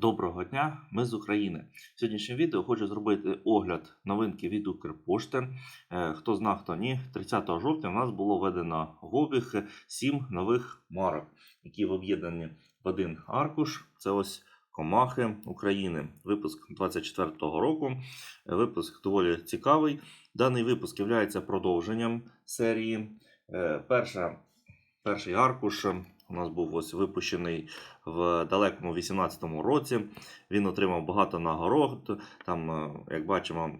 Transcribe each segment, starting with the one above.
Доброго дня, ми з України. В сьогоднішньому відео хочу зробити огляд новинки від Укрпошти. Е, Хто знав, хто ні, 30 жовтня у нас було введено в обіг 7 нових марок, які в об'єднані в один аркуш. Це ось Комахи України. Випуск 24-го року. Е, Випуск доволі цікавий. Даний випуск є продовженням серії. Е, Перша, перший аркуш у нас був ось випущений в далекому 18-му році. Він отримав багато нагород. Там, е, як бачимо,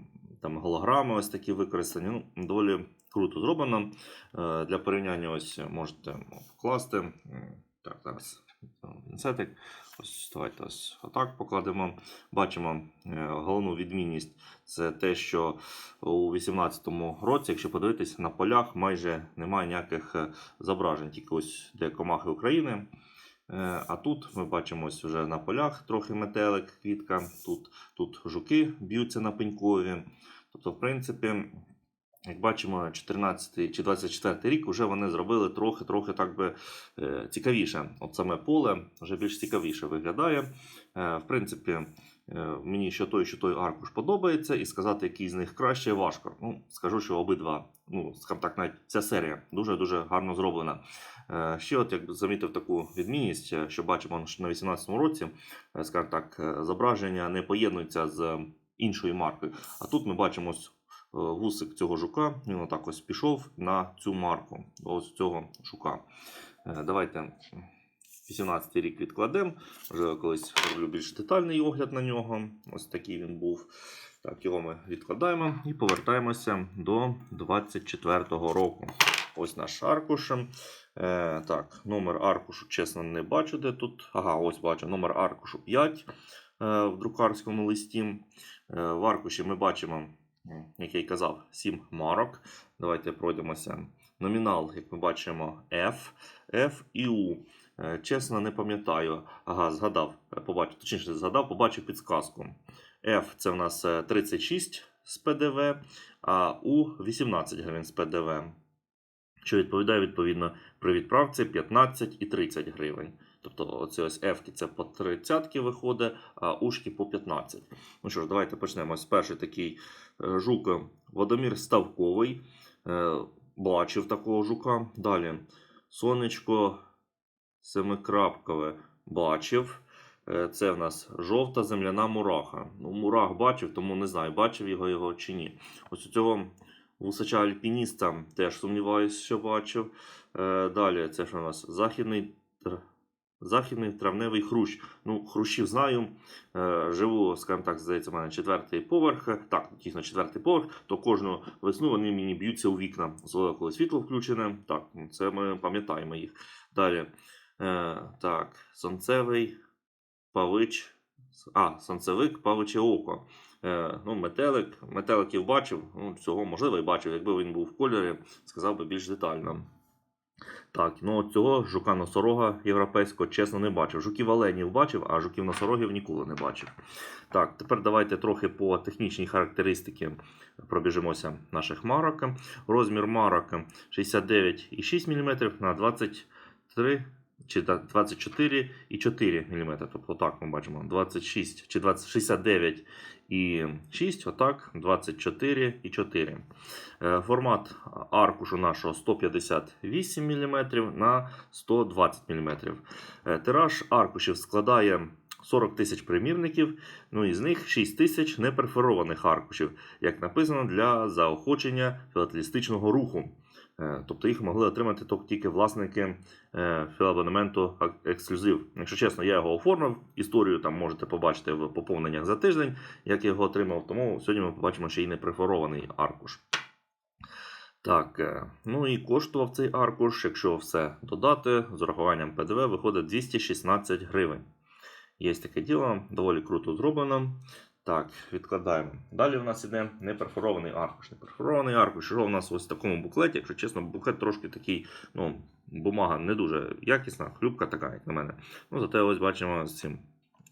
там голограми ось такі використані. Ну, доволі круто зроблено. Е, Для порівняння ось можете покласти. Так, зараз пінцетик. Ось давайте ось отак покладемо. Бачимо е, головну відмінність це те, що у 18-му році, якщо подивитися на полях, майже немає ніяких е, зображень, тільки ось де комахи України. Е, А тут ми бачимо ось вже на полях трохи метелик, квітка, тут, тут жуки б'ються на пенькові. Тобто, в принципі, як бачимо, 14 чи 24 рік вже вони зробили трохи-трохи так би е, цікавіше. От саме поле вже більш цікавіше виглядає. Е, В принципі, е, мені що той, що той аркуш подобається, і сказати, який з них краще, важко. Ну, скажу, що обидва, ну, скажімо так, навіть ця серія дуже-дуже гарно зроблена. Ще, от як замітив таку відмінність, що бачимо на 18-му році, скажімо так, зображення не поєднуються з іншою маркою. А тут ми бачимо ось, вусик цього жука, він отак ось пішов на цю марку, ось цього жука. Е, Давайте 18 рік відкладемо. Вже колись роблю більш детальний огляд на нього. Ось такий він був. Так, його ми відкладаємо і повертаємося до 24-го року. Ось наш аркуш. Е, так, номер аркушу, чесно, не бачу, де тут. Ага, ось бачу. Номер аркушу 5 е, в друкарському листі. Е, в аркуші ми бачимо, як я й казав, 7 марок. Давайте пройдемося. Номінал, як ми бачимо, F, F і U. Е, Чесно, не пам'ятаю. Ага, згадав, е, побачив, точніше, згадав, побачив підсказку. F це в нас е, 36 з ПДВ, а U 18 гривень з ПДВ. Що відповідає відповідно при відправці 15 і 30 гривень. Тобто оці ось F це по 30 виходить, а ушки по 15. Ну що ж, давайте почнемо. Ось перший такий е, жук Водомір Ставковий. Е, Бачив такого жука. Далі сонечко семикрапкове бачив. Е, Це в нас жовта земляна мураха. Ну, мурах бачив, тому не знаю, бачив його його чи ні. Ось у цього вусача альпініста теж сумніваюся, що бачив. Е, Далі, це що у нас західний, західний травневий хрущ. Ну, хрущів знаю. Е, Живу, скажімо так, здається, в мене четвертий поверх. Так, дійсно четвертий поверх, то кожну весну вони мені б'ються у вікна. Особливо, коли світло включене. Так, ну, це ми пам'ятаємо їх. Далі. Е, так, сонцевий павич. А, сонцевик, павиче око. Е, ну, метелик. Метеликів бачив. Ну, цього можливо і бачив. Якби він був в кольорі, сказав би більш детально. Так, ну цього жука носорога європейського, чесно, не бачив. Жуків оленів бачив, а жуків носорогів ніколи не бачив. Так, тепер давайте трохи по технічній характеристики пробіжимося наших марок. Розмір марок 69,6 мм на 23 чи та- 24,4 мм. Тобто так ми бачимо 26 чи 20, 69 і 6, отак 24,4. Е, Формат аркушу нашого 158 мм на 120 мм. Е, Тираж аркушів складає 40 тисяч примірників, ну із них 6 тисяч неперфорованих аркушів, як написано, для заохочення філателістичного руху. Е, Тобто їх могли отримати тільки- власники е, філабонементу ексклюзив. Якщо чесно, я його оформив. Історію там можете побачити в поповненнях за тиждень, як я його отримав. Тому сьогодні ми побачимо ще й неперфорований аркуш. Так, е, ну і коштував цей аркуш, якщо все додати, з урахуванням ПДВ виходить 216 гривень. Є таке діло, доволі круто зроблено. Так, відкладаємо. Далі у нас іде неперфорований аркуш. Неперфорований аркуш, що у нас ось в такому буклеті, якщо чесно, буклет трошки такий, ну, бумага не дуже якісна, хлюбка така, як на мене. Ну, зате ось бачимо з цим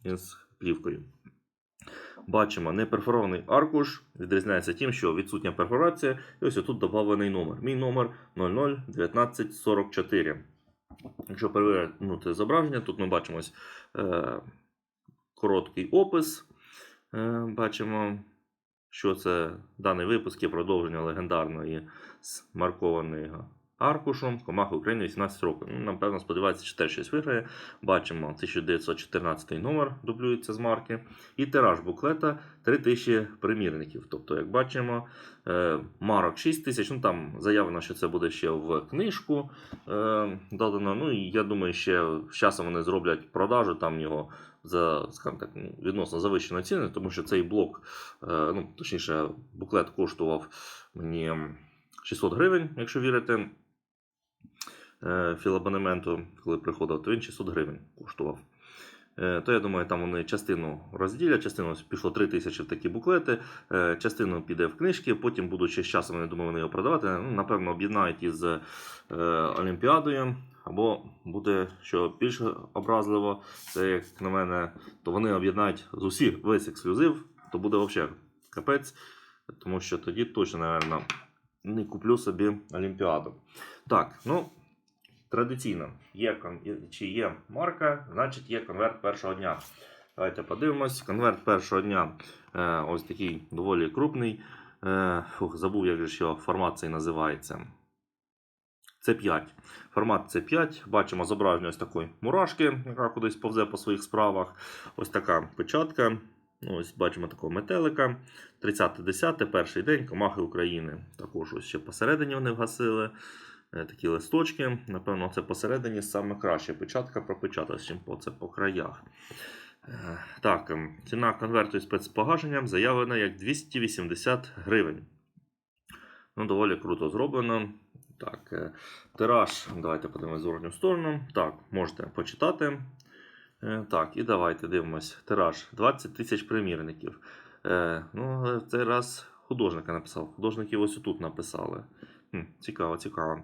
з плівкою. Бачимо, неперфорований аркуш відрізняється тим, що відсутня перфорація, і ось тут доданий номер. Мій номер 001944. Якщо перевернути зображення, тут ми бачимо ось, е, короткий опис. Е, Бачимо, що це даний випуск є продовження легендарної змаркованої аркушом Комаха України 18 років. Ну, напевно, сподівається, що теж щось виграє. Бачимо 1914 номер дублюється з марки. І тираж буклета 3000 примірників. Тобто, як бачимо, е, марок 6 тисяч. Ну там заявлено, що це буде ще в книжку е, додано. Ну і я думаю, ще з часом вони зроблять продажу там його за скажімо так, ну, відносно завищеної ціни, тому що цей блок, е, ну точніше, буклет коштував мені 600 гривень, якщо вірити. Е, Філабонементу, коли приходив, то він 600 гривень коштував. Е, То я думаю, там вони частину розділять, частину пішло 3 тисячі в такі буклети, е, частину піде в книжки, потім будуть ще з часом, я думаю, вони його продавати. Ну, напевно, об'єднають із Олімпіадою, або буде що більш образливо, це як на мене, то вони об'єднають з усіх весь ексклюзив, то буде взагалі капець, тому що тоді точно, напевно, не куплю собі Олімпіаду. Так, ну. Традиційно, є чи є марка, значить є конверт першого дня. Давайте подивимось. Конверт першого дня е, ось такий доволі крупний. Е, фух, забув, як же його формат цей називається. Це5. Формат Це5. Бачимо зображення ось такої мурашки, яка кудись повзе по своїх справах. Ось така печатка. Ну, Ось бачимо такого метелика. 30.10, перший день Комахи України. Також ось ще посередині вони вгасили. Е, Такі листочки. Напевно, це посередині саме краще печатка пропечаталась, чим по це по краях. Е, Так, ем, ціна конверту із спецпогашенням заявлена як 280 гривень. Ну, доволі круто зроблено. Так, е, тираж, давайте подивимось зворотню сторону. Так, можете почитати. Е, Так, і давайте дивимось. Тираж 20 тисяч примірників. Е, Ну, цей раз художника написав. Художники ось тут написали. Хм, цікаво, цікаво.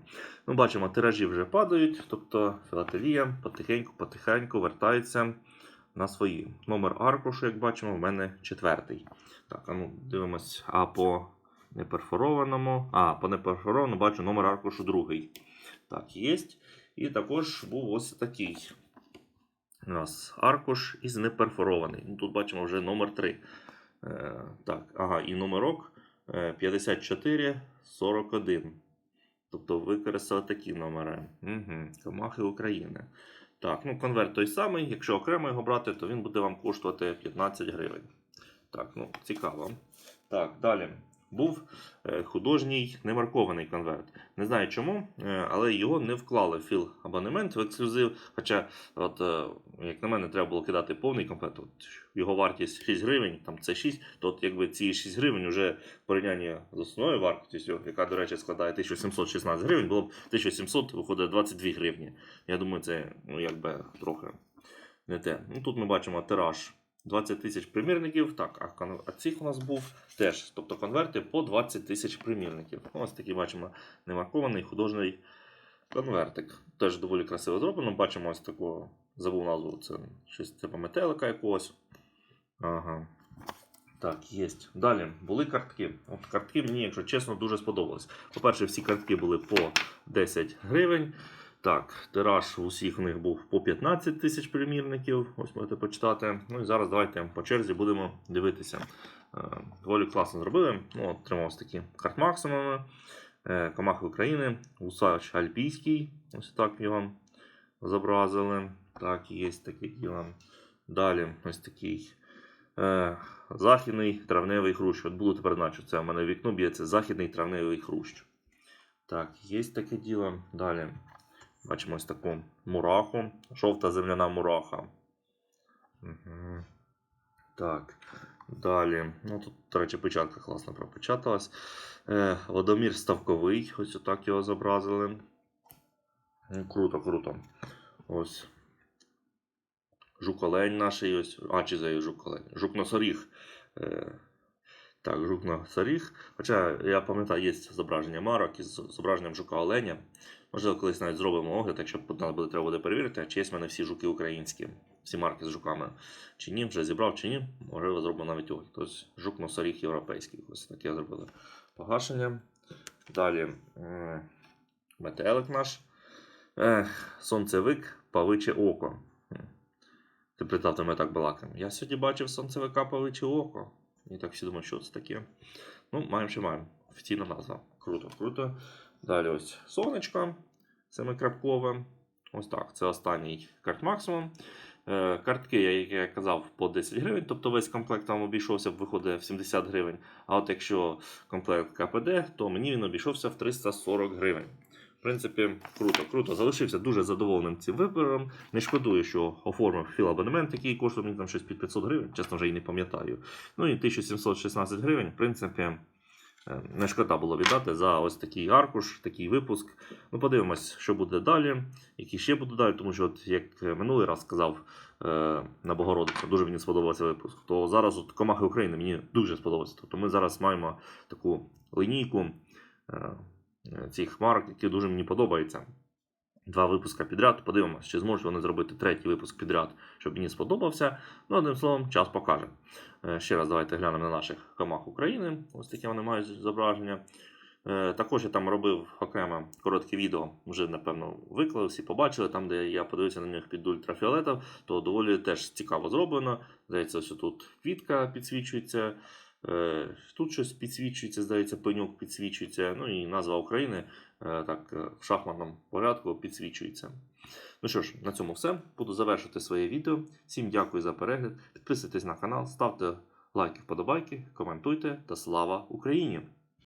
Ну, бачимо, тиражі вже падають, тобто філателія потихеньку-потихеньку вертається на свої. Номер аркушу, як бачимо, в мене четвертий. Так, а ну дивимось, а по неперфорованому. А, по неперфорованому бачу номер аркушу другий. Так, є. І також був ось такий. У нас аркуш із неперфорований. Ну, тут бачимо вже номер 3. Е, так, ага, і номерок е, 5441. Тобто використали такі номери. Угу, Комахи України. Так, ну конверт той самий. Якщо окремо його брати, то він буде вам коштувати 15 гривень. Так, ну цікаво. Так, далі. Був е, художній немаркований конверт. Не знаю чому, е, але його не вклали в філ абонемент в ексклюзив. Хоча, от, е, як на мене, треба було кидати повний комплект. От, його вартість 6 гривень, там це 6, то от, якби ці 6 гривень вже в порівнянні з основною вартістю, яка, до речі, складає 1716 гривень, було б 1700, виходить 22 гривні. Я думаю, це ну, якби трохи не те. Ну, тут ми бачимо тираж 20 тисяч примірників. Так, а, цих у нас був теж, тобто конверти по 20 тисяч примірників. Ось такий бачимо немаркований художній конвертик. Теж доволі красиво зроблено. Бачимо ось такого, забув назву, це щось типу метелика якогось. Ага. Так, є. Далі були картки. От картки мені, якщо чесно, дуже сподобались. По-перше, всі картки були по 10 гривень. Так, тираж у всіх у них був по 15 тисяч примірників. Ось можете почитати. Ну і зараз давайте по черзі будемо дивитися. Е, Доволі класно зробили. Ну, отримав такі карт-максимуми. Е, Комахи України, Усач Альпійський. Ось так його зобразили. Так, є таке діло. Далі ось такий е, західний травневий хрущ. От буду тепер наче це у мене в вікно б'ється західний травневий хрущ. Так, є таке діло. Далі. Бачимо ось таку мураху. Жовта земляна мураха. Угу. Так. Далі. Ну, тут, до речі, печатка класно пропечаталась. Е, Водомір ставковий. Ось отак його зобразили. Ну, Круто, круто. Ось. Жук-олень наш ось. А, чи за жук-олень? Жук-носоріг. Е, так, жук-носоріг. Хоча я пам'ятаю, є зображення марок із зображенням жука-оленя. Можливо, колись навіть зробимо огляд, якщо нам буде треба буде перевірити, чи є в мене всі жуки українські, всі марки з жуками. Чи ні, вже зібрав, чи ні, можливо, зробимо навіть огляд. Тобто жук носоріг європейський. Ось таке зробили погашення. Далі метелик наш. Сонцевик, павиче око. Ти представте, ми так балакаємо. Я сьогодні бачив сонцевика павиче око. І так всі думають, що це таке. Ну, маємо що маємо. Офіційна назва. Круто, круто. Далі ось сонечко. Семикрапкове. Ось так. Це останній карт максимум. Е, Картки, як я казав, по 10 гривень, тобто весь комплект там обійшовся, виходить в 70 гривень. А от якщо комплект КПД, то мені він обійшовся в 340 гривень. В принципі, круто, круто. Залишився дуже задоволеним цим вибором. Не шкодую, що оформив філабонемент, який коштує мені там щось під 500 гривень, чесно вже і не пам'ятаю. Ну і 1716 гривень, в принципі, не шкода було віддати за ось такий аркуш, такий випуск. Ну, подивимось, що буде далі, які ще будуть далі, тому що, от, як минулий раз сказав е, на Богородицю, дуже мені сподобався випуск. То зараз от Комахи України мені дуже сподобався. Тобто ми зараз маємо таку лінійку е, е, цих марок, які дуже мені подобаються. Два випуска підряд. Подивимося, чи зможуть вони зробити третій випуск підряд, щоб мені сподобався. Ну, одним словом, час покаже. Е, Ще раз давайте глянемо на наших комах України. Ось таке вони мають зображення. Е, Також я там робив окремо коротке відео, вже напевно виклав, всі побачили, там, де я подивився на них під ультрафіолетом, то доволі теж цікаво зроблено. Здається, ось тут квітка підсвічується, тут щось підсвічується, здається, пеньок підсвічується. Ну і назва України е, так е, в шахматному порядку підсвічується. Ну що ж, на цьому все. Буду завершити своє відео. Всім дякую за перегляд. Підписуйтесь на канал, ставте лайки, вподобайки, коментуйте та слава Україні!